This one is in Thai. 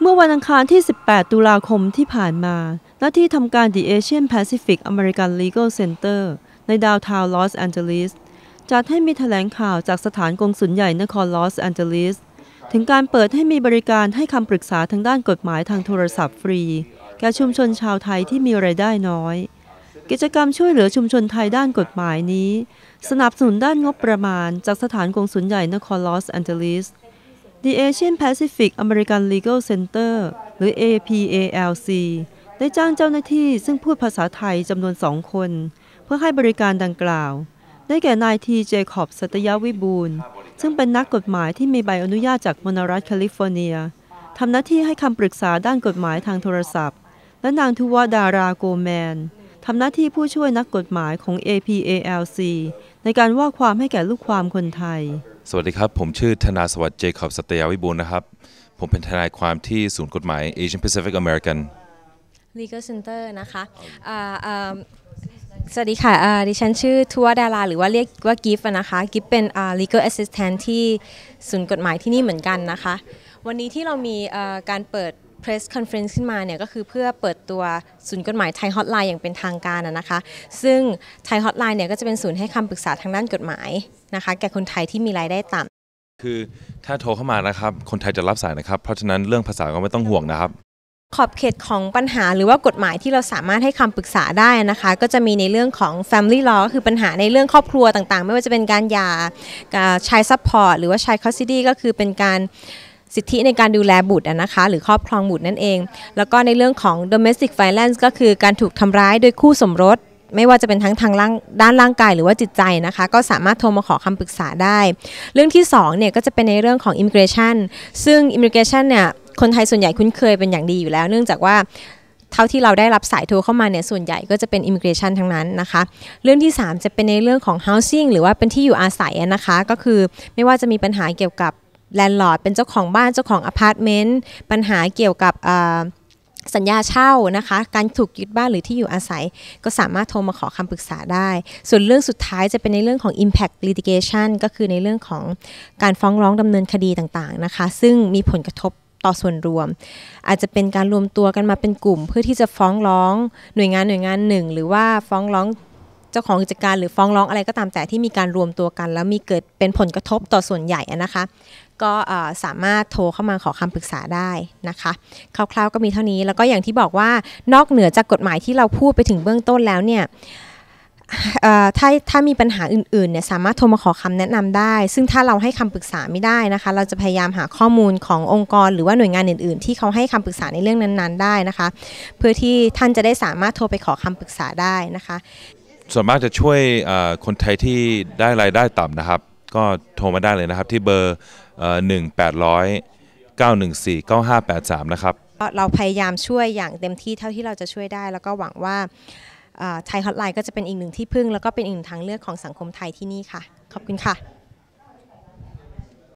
เมื่อวันอังคารที่ 18 ตุลาคมที่ผ่านมา หน้าที่ทำการ The Asian Pacific American Legal Center ในดาวทาวน์ลอสแอนเจลิสจัดให้มีแถลงข่าวจากสถานกงสุลใหญ่นครลอสแอนเจลิสถึงการเปิดให้มีบริการให้คำปรึกษาทางด้านกฎหมายทางโทรศัพท์ฟรี แก่ชุมชนชาวไทยที่มีไรายได้น้อย กิจกรรมช่วยเหลือชุมชนไทยด้านกฎหมายนี้ สนับสนุนด้านงบประมาณจากสถานกงสุลใหญ่นครลอสแอนเจลิส The Asian Pacific American Legal Center หรือ APALC ได้จ้างเจ้าหน้าที่ซึ่งพูดภาษาไทยจำนวนสองคน เพื่อให้บริการดังกล่าว ได้แก่นายทีเจคอบสัตยวิบูลซึ่งเป็นนักกฎหมายที่มีใบอนุญาตจากมณรัฐแคลิฟอร์เนียทำหน้าที่ให้คำปรึกษาด้านกฎหมายทางโทรศัพท์ และนางทุวดาราโกแมนทำหน้าที่ผู้ช่วยนักกฎหมายของ APALC ในการว่าความให้แก่ลูกความคนไทย สวัสดีครับ ผมชื่อธนาสวัสดิ์เจคอบสัตยาวิบูลนะครับ ผมเป็นทนายความที่ศูนย์กฎหมาย Asian Pacific American Legal Center นะคะอ่าอ่าสวัสดีค่ะดิฉันชื่อทัวดาราหรือว่าเรียกว่ากิฟต์นะคะกิฟต์เป็นอ่า legal assistant ที่ศูนย์กฎหมายที่นี่เหมือนกันนะคะ วันนี้ที่เรามีการเปิด press conference ขึ้นมาเนี่ยก็คือเพื่อเปิดตัวศูนย์กฎหมายไทยฮอตไลน์อย่างเป็นทางการอะนะคะ ซึ่งไทยฮอตไลน์เนี่ยก็จะเป็นศูนย์ให้คำปรึกษาทางด้านกฎหมายนะคะ แก่คนไทยที่มีรายได้ต่ำคือถ้าโทรเข้ามานะครับ คนไทยจะรับสายนะครับ เพราะฉะนั้นเรื่องภาษาก็ไม่ต้องห่วงนะครับ ขอบเขตของปัญหาหรือว่ากฎหมายที่เราสามารถให้คำปรึกษาได้นะคะ ก็จะมีในเรื่องของ family law ก็คือปัญหาในเรื่องครอบครัวต่างๆ ไม่ว่าจะเป็นการหย่าชายซัพพอร์ตหรือว่าชาย custody ก็คือเป็นการ สิทธิในการดูแลบุตรนะคะหรือครอบครองบุตรนั่นเอง แล้วก็ในเรื่องของ domestic violence ก็คือการถูกทำร้ายโดยคู่สมรส ไม่ว่าจะเป็นทั้งทางร่างด้านร่างกายหรือว่าจิตใจนะคะ ก็สามารถโทรมาขอคำปรึกษาได้ เรื่องที่2เนี่ยก็จะเป็นในเรื่องของ immigration ซึ่ง immigration เนี่ยคนไทยส่วนใหญ่คุ้นเคยเป็นอย่างดีอยู่แล้ว เนื่องจากว่าเท่าที่เราได้รับสายโทรเข้ามาเนี่ยส่วนใหญ่ก็จะเป็น immigration ทั้งนั้นนะคะ เรื่องที่ 3 จะเป็นในเรื่องของ housing หรือว่าเป็นที่อยู่อาศัยนะคะ ก็คือไม่ว่าจะมีปัญหาเกี่ยวกับ แลนด์ลอร์ดเป็นเจ้าของบ้านเจ้าของอพาร์ตเมนต์ปัญหาเกี่ยวกับสัญญาเช่านะคะ การถูกยึดบ้านหรือที่อยู่อาศัย ก็สามารถโทรมาขอคำปรึกษาได้ ส่วนเรื่องสุดท้ายจะเป็นในเรื่องของ impact litigation ก็คือในเรื่องของการฟ้องร้องดำเนินคดีต่างๆนะคะ ซึ่งมีผลกระทบต่อส่วนรวม อาจจะเป็นการรวมตัวกันมาเป็นกลุ่ม เพื่อที่จะฟ้องร้องหน่วยงานหน่วยงานหนึ่ง หรือว่าฟ้องร้องเจ้าของกิจการหรือฟ้องร้องอะไรก็ตามแต่ที่มีการรวมตัวกัน แล้วมีเกิดเป็นผลกระทบต่อส่วนใหญ่นะคะ ก็สามารถโทรเข้ามาขอคำปรึกษาได้นะคะคร่าวๆก็มีเท่านี้แล้วก็อย่างที่บอกว่านอกเหนือจากกฎหมายที่เราพูดไปถึงเบื้องต้นแล้วเนี่ยถ้าถ้ามีปัญหาอื่นๆเนี่ยสามารถโทรมาขอคำแนะนำได้ ซึ่งถ้าเราให้คำปรึกษาไม่ได้นะคะ เราจะพยายามหาข้อมูลขององค์กร หรือว่าหน่วยงานอื่นๆ ที่เขาให้คำปรึกษาในเรื่องนั้นๆ ได้นะคะ เพื่อที่ท่านจะได้สามารถโทรไปขอคำปรึกษาได้นะคะส่วนมากจะช่วยคนไทยที่ได้รายได้ต่ำนะครับ ก็โทรมาได้เลยนะครับที่เบอร์ หนึ่งแปดร้อยเก้าหนึ่งสี่เก้าห้าแปดสามนะครับ เราพยายามช่วยอย่างเต็มที่เท่าที่เราจะช่วยได้ แล้วก็หวังว่าไทยฮอตไลน์ก็จะเป็นอีกหนึ่งที่พึ่ง แล้วก็เป็นอีกหนึ่งทางเลือกของสังคมไทยที่นี่ค่ะ ขอบคุณค่ะ